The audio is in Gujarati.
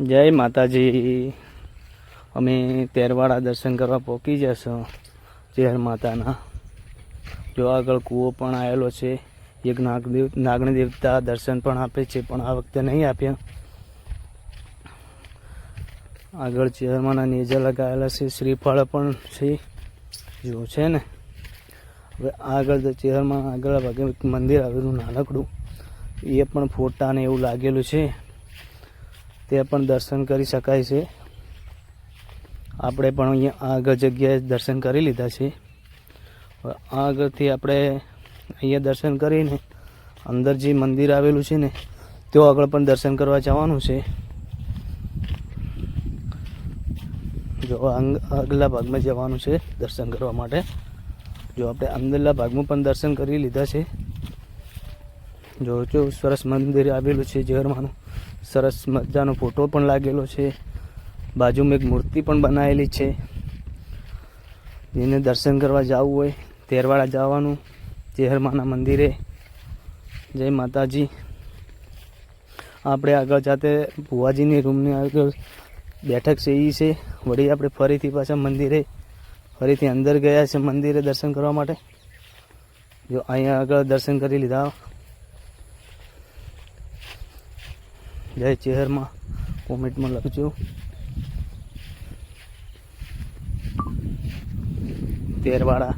જય માતાજી. અમે તેરવાડા દર્શન કરવા પહોંચી જશું ચેર માતાના. જો આગળ કૂવો પણ આવેલો છે, એક નાગદેવ નાગણી દેવતા દર્શન પણ આપે છે, પણ આ વખતે નહીં આપ્યા. આગળ ચેરમાંના નેજા લગાવેલા છે, શ્રીફળ પણ છે. જો છે ને, હવે આગળ ચેરમાં આગળ ભાગે મંદિર આવેલું નાનકડું. એ પણ ફોટા ને એવું લાગેલું છે. તે પણ દર્શન કરી શકાય છે. આપણે પણ અહીંયા આગળ જગ્યાએ દર્શન કરી લીધા છે. આગળથી આપણે અહીંયા દર્શન કરીને અંદર જે મંદિર આવેલું છે ને, તેઓ આગળ પણ દર્શન કરવા જવાનું છે. જો આગલા ભાગમાં જવાનું છે દર્શન કરવા માટે. જો આપણે અંદરના ભાગમાં પણ દર્શન કરી લીધા છે. જો જો સરસ મંદિર આવેલું છે ઝેરમાંનું સરસ મજાનો ફોટો પણ લાગેલો છે. બાજુમાં એક મૂર્તિ પણ બનાવેલી છે. જેને દર્શન કરવા જવું હોય, તેરવાડા જવાનું, ચેહરમાના મંદિરે. જય માતાજી. આપણે આગળ જાતે ભુવાજીની રૂમની આગળ બેઠક છે એ છે. વળી આપણે ફરીથી પાછા મંદિરે, ફરીથી અંદર ગયા છે મંદિરે દર્શન કરવા માટે. જો અહીંયા આગળ દર્શન કરી લીધા. જય ચેહરમાં. કોમેન્ટમાં લખજો. તેરવાડા